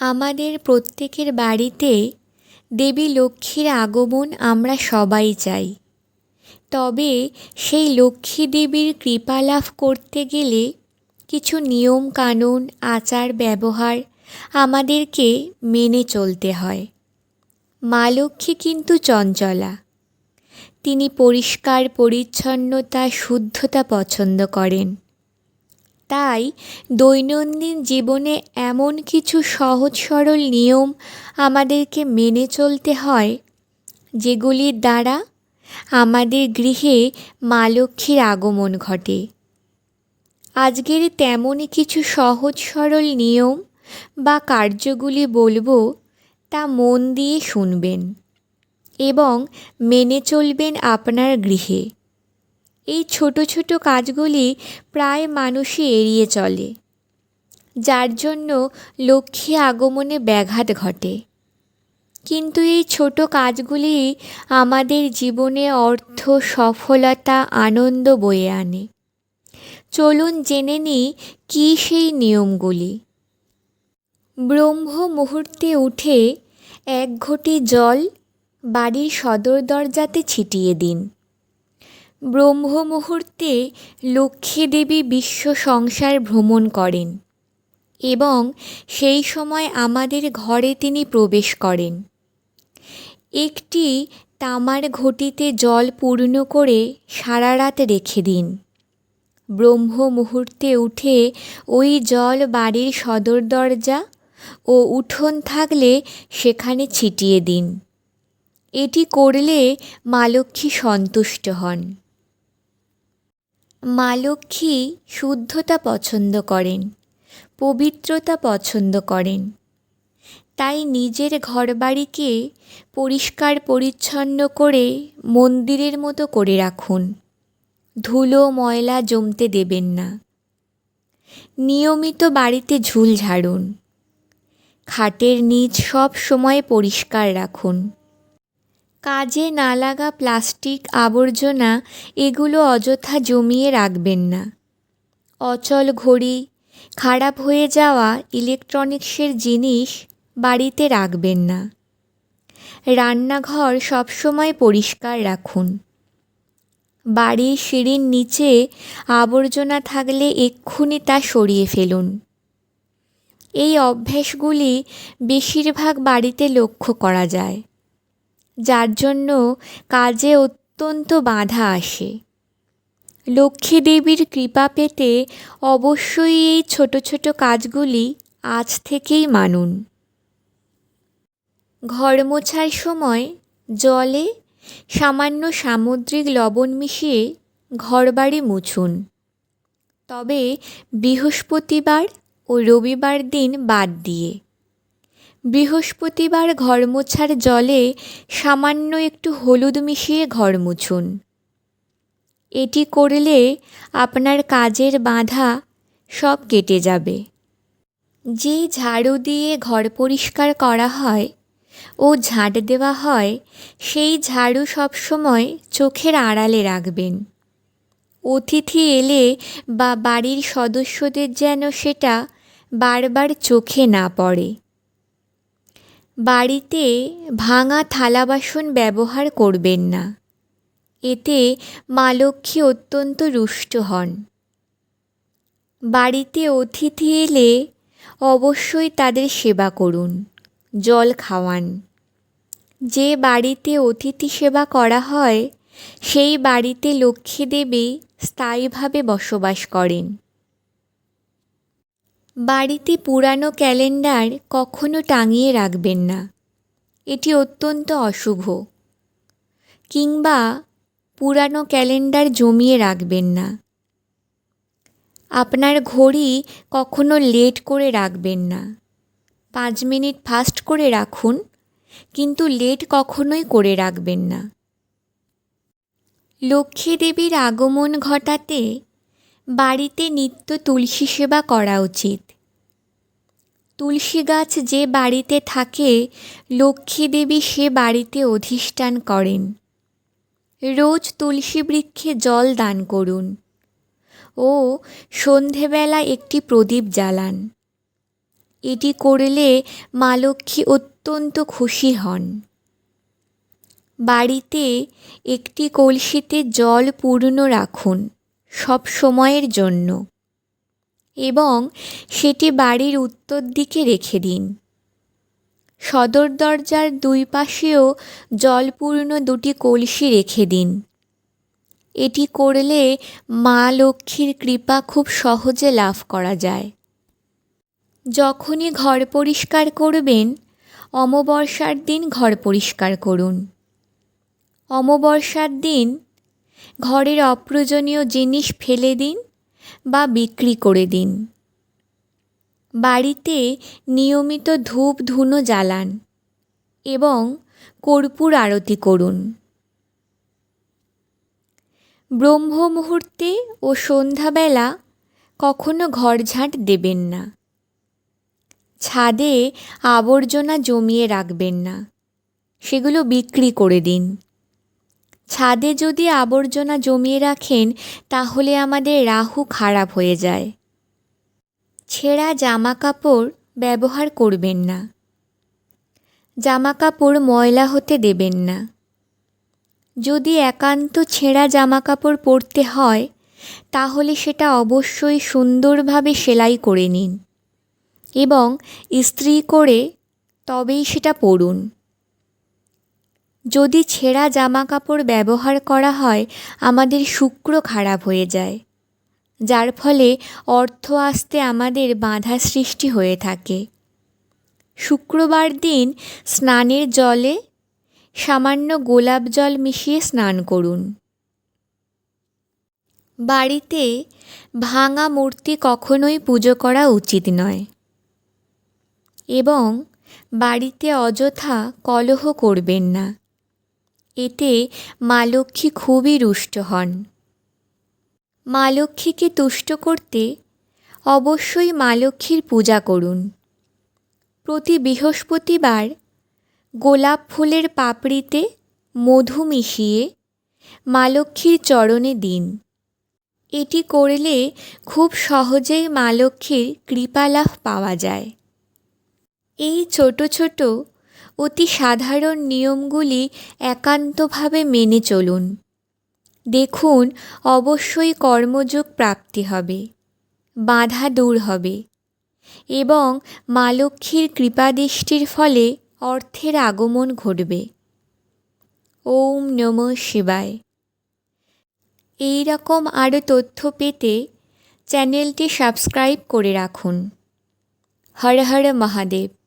আমাদের প্রত্যেকের বাড়িতে দেবী লক্ষ্মীর আগমন আমরা সবাই চাই। তবে সেই লক্ষ্মী দেবীর কৃপা লাভ করতে গেলে কিছু নিয়ম কানুন আচার, ব্যবহার আমাদেরকে মেনে চলতে হয়। মা লক্ষ্মী কিন্তু চঞ্চলা। তিনি পরিষ্কার, পরিচ্ছন্নতা, শুদ্ধতা পছন্দ করেন। তাই দৈনন্দিন জীবনে এমন কিছু সহজ সরল নিয়ম আমাদেরকে মেনে চলতে হয়, যেগুলির দ্বারা আমাদের গৃহে মা লক্ষ্মীর আগমন ঘটে। আজকের তেমনই কিছু সহজ সরল নিয়ম বা কার্যগুলি বলব তা মন দিয়ে শুনবেন এবং মেনে চলবেন আপনার গৃহে। এই ছোট ছোট কাজগুলি প্রায় মানুষই এড়িয়ে চলে। যার জন্য লক্ষ্মী আগমনে ব্যাঘাত ঘটে। কিন্তু এই ছোট কাজগুলি আমাদের জীবনে অর্থ, সফলতা, আনন্দ বয়ে আনে। চলুন জেনে নিই কী সেই নিয়মগুলি। ব্রহ্ম মুহূর্তে উঠে এক ঘটি জল বাড়ির সদর দরজাতে ছিটিয়ে দিন। ব্রহ্ম মুহূর্তে লক্ষ্মী দেবী বিশ্ব সংসার ভ্রমণ করেন এবং সেই সময় আমাদের ঘরে তিনি প্রবেশ করেন। একটি তামার ঘটিতে জল পূর্ণ করে সারা রাত রেখে দিন। ব্রহ্ম মুহূর্তে উঠে ওই জল বাড়ির সদর দরজা ও উঠোন থাকলে সেখানে ছিটিয়ে দিন। এটি করলে মা লক্ষ্মী সন্তুষ্ট হন। মা লক্ষ্মী শুদ্ধতা পছন্দ করেন, পবিত্রতা পছন্দ করেন। তাই নিজের ঘরবাড়িকে পরিষ্কার পরিচ্ছন্ন করে মন্দিরের মতো করে রাখুন। ধুলো, ময়লা জমতে দেবেন না। নিয়মিত বাড়িতে ঝুল ঝাড়ুন। খাটের নিচ সব সময় পরিষ্কার রাখুন। কাজে না লাগা প্লাস্টিক, আবর্জনা এগুলো অযথা জমিয়ে রাখবেন না। অচল ঘড়ি, খারাপ হয়ে যাওয়া ইলেকট্রনিক্সের জিনিস বাড়িতে রাখবেন না। রান্নাঘর সবসময় পরিষ্কার রাখুন। বাড়ির সিঁড়ির নিচে আবর্জনা থাকলে এক্ষুনি তা সরিয়ে ফেলুন। এই অভ্যেসগুলি বেশিরভাগ বাড়িতে লক্ষ্য করা যায়। যার জন্য কাজে অত্যন্ত বাধা আসে। লক্ষ্মী দেবীর কৃপা পেতে অবশ্যই এই ছোট ছোট কাজগুলি আজ থেকেই মানুন। ঘর মোছার সময় জলে সামান্য সামুদ্রিক লবণ মিশিয়ে ঘরবাড়ি মুছুন। তবে বৃহস্পতিবার ও রবিবার দিন বাদ দিয়ে বৃহস্পতিবার ঘর মোছার জলে সামান্য একটু হলুদ মিশিয়ে ঘর মুছুন। এটি করলে আপনার কাজের বাধা সব কেটে যাবে। যে ঝাড়ু দিয়ে ঘর পরিষ্কার করা হয় ও ঝাঁট দেওয়া হয়, সেই ঝাড়ু সবসময় চোখের আড়ালে রাখবেন। অতিথি এলে বা বাড়ির সদস্যদের যেন সেটা বারবার চোখে না পড়ে। বাড়িতে ভাঙা থালা বাসন ব্যবহার করবেন না। এতে মা লক্ষ্মী অত্যন্ত রুষ্ট হন। বাড়িতে অতিথি এলে অবশ্যই তাদের সেবা করুন, জল খাওয়ান। যে বাড়িতে অতিথি সেবা করা হয়, সেই বাড়িতে লক্ষ্মী দেবী স্থায়ীভাবে বসবাস করেন। বাড়িতে পুরানো ক্যালেন্ডার কখনো টাঙিয়ে রাখবেন না। এটি অত্যন্ত অশুভ। কিংবা পুরানো ক্যালেন্ডার জমিয়ে রাখবেন না। আপনার ঘড়ি কখনো লেট করে রাখবেন না। পাঁচ মিনিট ফাস্ট করে রাখুন, কিন্তু লেট কখনোই করে রাখবেন না। লক্ষ্মী দেবীর আগমন ঘটাতে বাড়িতে নিত্য তুলসী সেবা করা উচিত। তুলসী গাছ যে বাড়িতে থাকে, লক্ষ্মী দেবী সে বাড়িতে অধিষ্ঠান করেন। রোজ তুলসী বৃক্ষে জল দান করুন। ও সন্ধেবেলা একটি প্রদীপ জ্বালান। এটি করলে মা লক্ষ্মী অত্যন্ত খুশি হন। বাড়িতে একটি কলসিতে জল পূর্ণ রাখুন সব সময়ের জন্য। এবং সেটি বাড়ির উত্তর দিকে রেখে দিন। সদর দরজার দুই পাশেও জলপূর্ণ দুটি কলসি রেখে দিন। এটি করলে মা লক্ষ্মীর কৃপা খুব সহজে লাভ করা যায়। যখনই ঘর পরিষ্কার করবেন, অমাবস্যার দিন ঘর পরিষ্কার করুন। অমাবস্যার দিন ঘরের অপ্রয়োজনীয় জিনিস ফেলে দিন বা বিক্রি করে দিন। বাড়িতে নিয়মিত ধূপ, ধুনো জ্বালান এবং কর্পূর আরতি করুন। ব্রহ্ম মুহূর্তে ও সন্ধ্যাবেলা কখনো ঘরঝাঁট দেবেন না। ছাদে আবর্জনা জমিয়ে রাখবেন না। সেগুলো বিক্রি করে দিন। ছাদে যদি আবর্জনা জমিয়ে রাখেন, তাহলে আমাদের রাহু খারাপ হয়ে যায়। ছেঁড়া জামা কাপড় ব্যবহার করবেন না। জামা কাপড় ময়লা হতে দেবেন না। যদি একান্ত ছেঁড়া জামা কাপড় পরতে হয়, তাহলে সেটা অবশ্যই সুন্দরভাবে সেলাই করে নিন এবং ইস্ত্রি করে তবেই সেটা পরুন। যদি ছেঁড়া জামা কাপড় ব্যবহার করা হয়, আমাদের শুক্র খারাপ হয়ে যায়। যার ফলে অর্থ আসতে আমাদের বাধা সৃষ্টি হয়ে থাকে। শুক্রবার দিন স্নানের জলে সামান্য গোলাপ জল মিশিয়ে স্নান করুন। বাড়িতে ভাঙা মূর্তি কখনোই পুজো করা উচিত নয় এবং বাড়িতে অযথা কলহ করবেন না। এতে মা লক্ষ্মী খুবই রুষ্ট হন। মা লক্ষ্মীকে তুষ্ট করতে অবশ্যই মা লক্ষ্মীর পূজা করুন। প্রতি বৃহস্পতিবার গোলাপ ফুলের পাপড়িতে মধু মিশিয়ে মা লক্ষ্মীর চরণে দিন। এটি করলে খুব সহজেই মা লক্ষ্মীর কৃপালাভ পাওয়া যায়। এই ছোট ছোট অতি সাধারণ নিয়মগুলি একান্তভাবে মেনে চলুন। দেখুন, অবশ্যই কর্মযোগ প্রাপ্তি হবে, বাধা দূর হবে এবং মা লক্ষ্মীর কৃপাদৃষ্টির ফলে অর্থের আগমন ঘটবে। ওম নম শিবায়। এই রকম আরও তথ্য পেতে চ্যানেলটি সাবস্ক্রাইব করে রাখুন। হর হর মহাদেব।